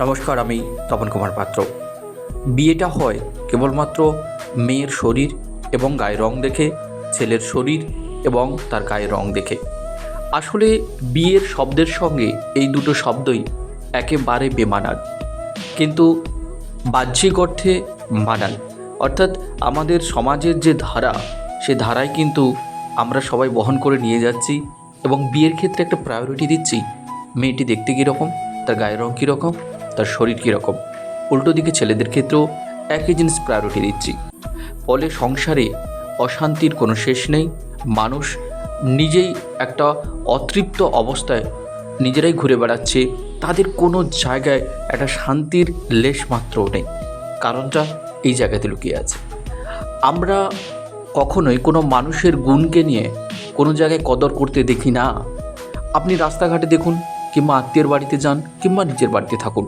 নমস্কার, আমি তপন কুমার পাত্র। বিয়েটা হয় কেবলমাত্র মেয়ের শরীর এবং গায়ের রং দেখে, ছেলের শরীর এবং তার গায়ের রং দেখে। আসলে বিয়ের শব্দের সঙ্গে এই দুটো শব্দই একেবারে বেমানান। কিন্তু বাহ্যিক অর্থে মানান। অর্থাৎ আমাদের সমাজের যে ধারা, সে ধারায় কিন্তু আমরা সবাই বহন করে নিয়ে যাচ্ছি এবং বিয়ের ক্ষেত্রে একটা প্রায়োরিটি দিচ্ছি। মেয়েটি দেখতে কীরকম? তার গায়ের রং কীরকম? তার শরীর কীরকম? উল্টো দিকে ছেলেদের ক্ষেত্রেও একই জিনিস প্রায়োরিটি দিচ্ছি। ফলে সংসারে অশান্তির কোনো শেষ নেই। মানুষ নিজেই একটা অতৃপ্ত অবস্থায় নিজেরাই ঘুরে বেড়াচ্ছে। তাদের কোনো জায়গায় একটা শান্তির লেশ মাত্রও নেই। কারণটা এই জায়গাতে লুকিয়ে আছে। আমরা কখনোই কোনো মানুষের গুণকে নিয়ে কোনো জায়গায় কদর করতে দেখি না। আপনি রাস্তাঘাটে দেখুন কিংবা আত্মীয়ের বাড়িতে যান কিংবা নিজের বাড়িতে থাকুন।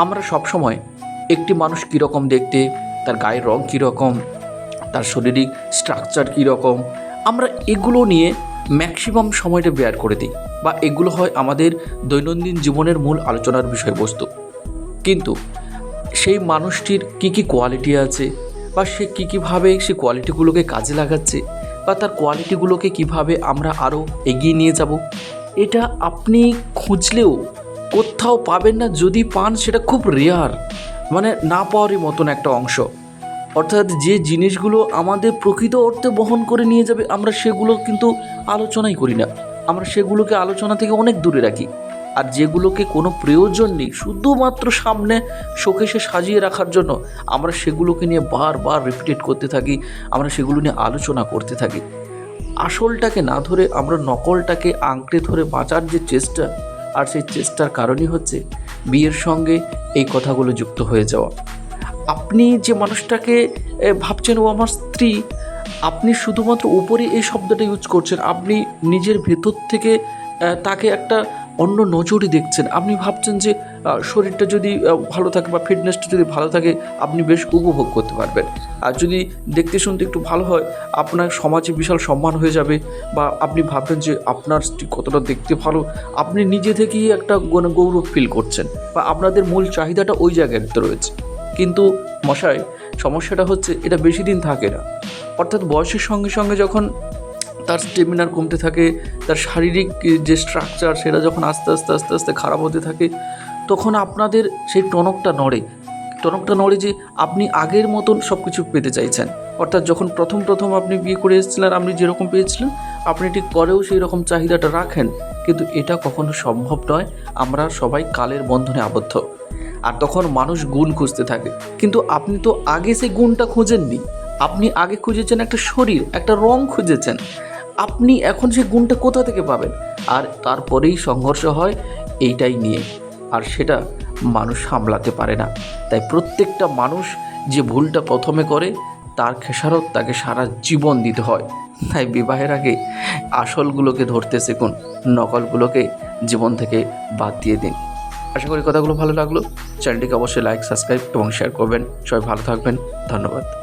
আমরা সবসময় একটি মানুষ কীরকম দেখতে, তার গায়ের রং কীরকম, তার শারীরিক স্ট্রাকচার কীরকম, আমরা এগুলো নিয়ে ম্যাক্সিমাম সময়টা বেয়ার করে দিই বা এগুলো হয় আমাদের দৈনন্দিন জীবনের মূল আলোচনার বিষয়বস্তু। কিন্তু সেই মানুষটির কী কী কোয়ালিটি আছে বা সে কী কীভাবে সে কোয়ালিটিগুলোকে কাজে লাগাচ্ছে বা তার কোয়ালিটিগুলোকে কীভাবে আমরা আরও এগিয়ে নিয়ে যাব, এটা আপনি খুঁজলেও কোথাও পাবেন না, যদি পান সেটা খুব রেয়ার মানে না পাওয়ারই মতন একটা অংশ। অর্থাৎ যে জিনিসগুলো আমাদের প্রকৃত অর্থে বহন করে নিয়ে যাবে, আমরা সেগুলো কিন্তু আলোচনাই করি না। আমরা সেগুলোকে আলোচনা থেকে অনেক দূরে রাখি। আর যেগুলোকে কোনো প্রয়োজন নেই, শুধুমাত্র সামনে শোকেশে সাজিয়ে রাখার জন্য আমরা সেগুলোকে নিয়ে বারবার রিপিটেট করতে থাকি, আমরা সেগুলো নিয়ে আলোচনা করতে থাকি। আসলটাকে না ধরে আমরা নকলটাকে আঁকড়ে ধরে বাঁচার যে চেষ্টা আর সেই চেষ্টার কারণই হচ্ছে বিয়ের সঙ্গে এই কথাগুলো যুক্ত হয়ে যাওয়া। আপনি যে মানুষটাকে ভাবছেন ও আমার স্ত্রী, আপনি শুধুমাত্র উপরে এই শব্দটা ইউজ করছেন, আপনি নিজের ভেতর থেকে তাকে একটা অন্য নজরে দেখছেন। আপনি ভাবছেন যে শরীরটা যদি ভালো থাকে বা ফিটনেসটা যদি ভালো থাকে, আপনি বেশ উপভোগ করতে পারবেন। আর যদি দেখতে শুনতে একটু ভালো হয়, আপনার সমাজে বিশাল সম্মান হয়ে যাবে বা আপনি ভাববেন যে, আপনার কতটা দেখতে ভালো। আপনি নিজে থেকেই একটা গৌরব ফিল করছেন বা আপনাদের মূল চাহিদাটা ওই জায়গাতে রয়েছে। কিন্তু মশাই, সমস্যাটা হচ্ছে এটা বেশি দিন থাকে না। অর্থাৎ বয়সের সঙ্গে সঙ্গে যখন তার স্টেমিনার কমতে থাকে, তার শারীরিক যে স্ট্রাকচার সেটা যখন আস্তে আস্তে আস্তে আস্তে খারাপ হতে থাকে, তখন আপনাদের সেই টনকটা নড়ে। টনকটা নড়ে যে আপনি আগের মতন সব কিছু পেতে চাইছেন। অর্থাৎ যখন প্রথম প্রথম আপনি বিয়ে করে এসেছিলেন আর আপনি যেরকম পেয়েছিলেন, আপনি ঠিক পরেও সেই রকম চাহিদাটা রাখেন। কিন্তু এটা কখনো সম্ভব নয়, আমরা সবাই কালের বন্ধনে আবদ্ধ। আর তখন মানুষ গুণ খুঁজতে থাকে। কিন্তু আপনি তো আগে সেই গুণটা খুঁজেননি। আপনি আগে খুঁজেছেন একটা শরীর, একটা রং খুঁজেছেন। আপনি এখন সেই গুণটা কোথা থেকে পাবেন? আর তারপরেই সংঘর্ষ হয় এইটাই নিয়ে। আর সেটা মানুষ সামলাতে পারে না। তাই প্রত্যেকটা মানুষ যে ভুলটা প্রথমে করে, তার খেসারত তাকে সারা জীবন দিতে হয়। তাই বিবাহের আগে আসলগুলোকে ধরতে শিখুন, নকলগুলোকে জীবন থেকে বাদ দিয়ে দিন। আশা করি কথাগুলো ভালো লাগল। চ্যানেলটিকে অবশ্যই লাইক সাবস্ক্রাইব এবং শেয়ার করবেন। সবাই ভালো থাকবেন। ধন্যবাদ।